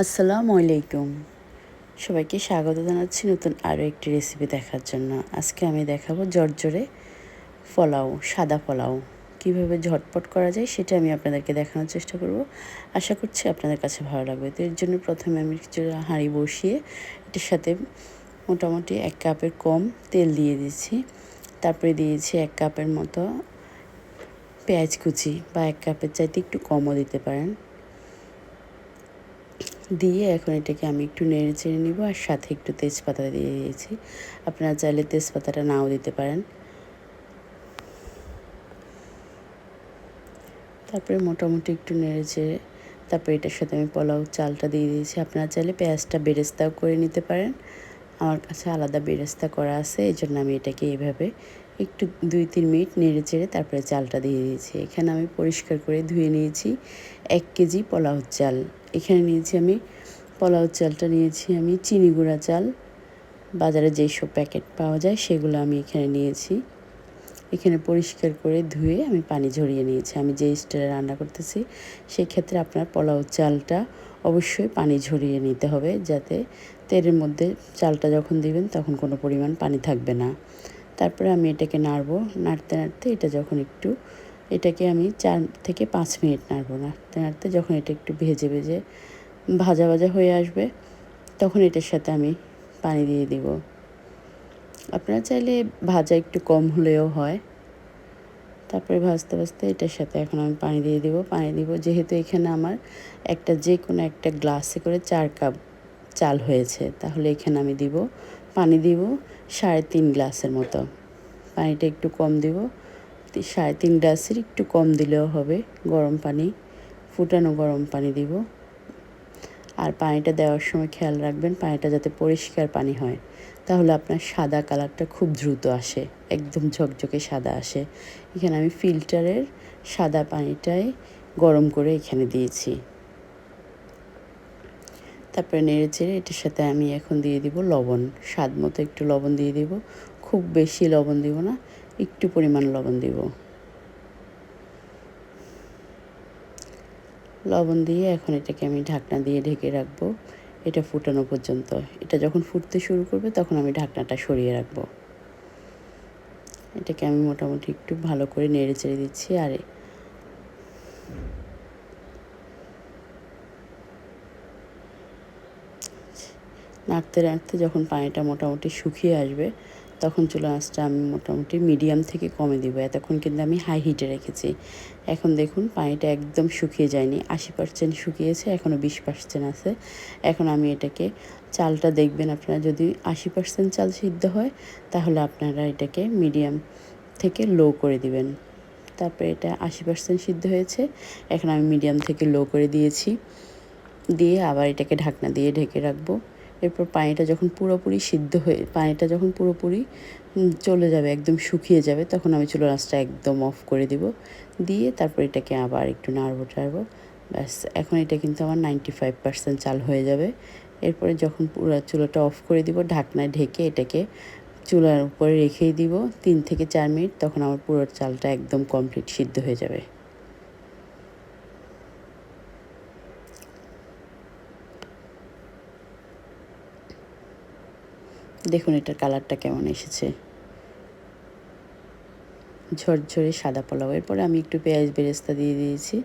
আসসালামু আলাইকুম। সবাইকে স্বাগত জানাচ্ছি নতুন আরও একটি রেসিপি দেখার জন্য। আজকে আমি দেখাবো জর্জরে পোলাও, সাদা পোলাও। কীভাবে ঝটপট করা যায় সেটা আমি আপনাদেরকে দেখানোর চেষ্টা করব। আশা করছি আপনাদের কাছে ভালো লাগবে। তো এর জন্য প্রথমে আমি কিছু হাঁড়ি বসিয়ে এটার সাথে মোটামুটি এক কাপের কম তেল দিয়ে দিয়েছি তারপরে দিয়েছি এক কাপের মতো পেঁয়াজ কুচি বা এক কাপের চাইতে একটু কমও দিতে পারেন। দিয়ে এখন এটাকে আমি একটু নেড়ে চেড়ে নিব আর সাথে একটু তেজপাতা দিয়ে দিয়েছি। আপনারা চাইলে তেজপাতাটা নাও দিতে পারেন। তারপরে মোটামুটি একটু নেড়ে চেড়ে তারপরে এটার সাথে আমি পোলাও চালটা দিয়ে দিয়েছি। আপনারা চাইলে পেঁয়াজটা বেরেস্তাও করে নিতে পারেন। আমার কাছে আলাদা বেরেস্তা করা আছে এই জন্য আমি এটাকে এইভাবে একটু দুই তিন মিনিট নেড়ে চেড়ে তারপরে চালটা দিয়ে দিয়েছি। এখানে আমি পরিষ্কার করে ধুয়ে নিয়েছি। এক কেজি পোলাও চাল। এখানে নিয়েছি আমি পোলাও চালটা, নিয়েছি আমি চিনি গুঁড়া চাল। বাজারে যেই সব প্যাকেট পাওয়া যায় সেগুলো আমি এখানে নিয়েছি। এখানে পরিষ্কার করে ধুয়ে আমি পানি ঝরিয়ে নিয়েছি। আমি যে স্টাইলে রান্না করতেছি সেই ক্ষেত্রে আপনার পোলাও চালটা অবশ্যই পানি ঝরিয়ে নিতে হবে যাতে তেলের মধ্যে চালটা যখন দিবেন তখন কোনো পরিমাণ পানি থাকবে না। তারপরে আমি এটাকে নাড়বো। নাড়তে নাড়তে এটা যখন একটু এটাকে আমি চার থেকে পাঁচ মিনিট নাড়বো নাড়তে নাড়তে যখন এটা একটু ভেজে ভেজে ভাজা ভাজা হয়ে আসবে, তখন এটার সাথে আমি পানি দিয়ে দিব। আপনারা চাইলে ভাজা একটু কম হলেও হয়। তারপরে ভাজতে ভাজতে এটার সাথে এখন আমি পানি দিয়ে দিব। পানি দিব যেহেতু এখানে আমার একটা যে কোনো একটা গ্লাসে করে চার কাপ চাল হয়েছে, তাহলে এখানে আমি দিব, পানি দিব সাড়ে তিন গ্লাসের মতো। পানিটা একটু কম দিব সাড়ে তিন গ্লাসের একটু কম দিলেও হবে। গরম পানি, ফুটানো গরম পানি দিব। আর পানিটা দেওয়ার সময় খেয়াল রাখবেন, পানিটা যাতে পরিষ্কার পানি হয়। তাহলে আপনার সাদা কালারটা খুব দ্রুত আসে, একদম ঝকঝকে সাদা আসে। এখানে আমি ফিল্টারের সাদা পানিটাই গরম করে এখানে দিয়েছি। তারপরে নেড়ে চেড়ে এটার সাথে আমি এখন দিয়ে দিব লবণ। স্বাদ মতো একটু লবণ দিয়ে দিব। খুব বেশি লবণ দিব না একটু পরিমাণ লবণ দিব। লবণ দিয়ে এখন এটাকে আমি ঢাকনা দিয়ে ঢেকে রাখব। এটা ফুটানো পর্যন্ত। এটা যখন ফুটতে শুরু করবে তখন আমি ঢাকনাটা সরিয়ে রাখব। এটাকে আমি মোটামুটি একটু ভালো করে নেড়ে চেড়ে দিচ্ছি আর নাড়তে নাড়তে যখন পানিটা মোটামুটি শুকিয়ে আসবে তখন চুলা আঁচটা আমি মোটামুটি মিডিয়াম থেকে কমে দিব। এতক্ষণ কিন্তু আমি হাই হিটে রেখেছি। এখন দেখুন, পানিটা একদম শুকিয়ে যায়নি। আশি পার্সেন্ট শুকিয়েছে এখনও বিশ পার্সেন্ট আছে। এখন আমি এটাকে চালটা দেখবেন আপনারা, যদি আশি পার্সেন্ট চাল সিদ্ধ হয়, তাহলে আপনারা এটাকে মিডিয়াম থেকে লো করে দিবেন। তারপরে এটা আশি পার্সেন্ট সিদ্ধ হয়েছে, এখন আমি মিডিয়াম থেকে লো করে দিয়েছি। দিয়ে আবার এটাকে ঢাকনা দিয়ে ঢেকে রাখব। এরপর পানিটা যখন পুরোপুরি সিদ্ধ হয়ে, পানিটা যখন পুরোপুরি চলে যাবে, একদম শুকিয়ে যাবে, তখন আমি চুলো আঁচটা একদম অফ করে দিব। দিয়ে তারপর এটাকে আবার একটু নাড়বো, টাড়বো। ব্যাস, এখন এটা কিন্তু আমার নাইনটি ফাইভ পার্সেন্ট চাল হয়ে যাবে। এরপরে যখন পুরো চুলোটা অফ করে দিব, ঢাকনায় ঢেকে এটাকে চুলার উপরে রেখেই দিব। তিন থেকে চার মিনিট, তখন আমার পুরো চালটা একদম কমপ্লিট সিদ্ধ হয়ে যাবে। দেখুন এটার কালারটা কেমন এসেছে। ঝরঝরে সাদা পোলাও। এরপরে আমি একটু পেঁয়াজ বেরেস্তা দিয়ে দিয়েছি।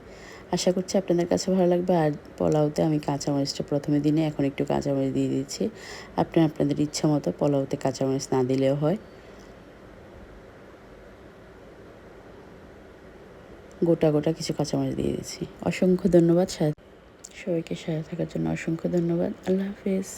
আশা করছি আপনাদের কাছে ভালো লাগবে। আর পোলাওতে আমি কাঁচামরিচটা প্রথমে দিনে, এখন একটু কাঁচামরিচ দিয়ে দিচ্ছি। আপনারা, আপনাদের ইচ্ছা মতো পোলাওতে কাঁচামরিচ না দিলেও হয়। গোটা গোটা কিছু কাঁচামরিচ দিয়ে দিচ্ছি। অসংখ্য ধন্যবাদ। সবাইকে সাথে থাকার জন্য অসংখ্য ধন্যবাদ। আল্লাহ হাফিজ।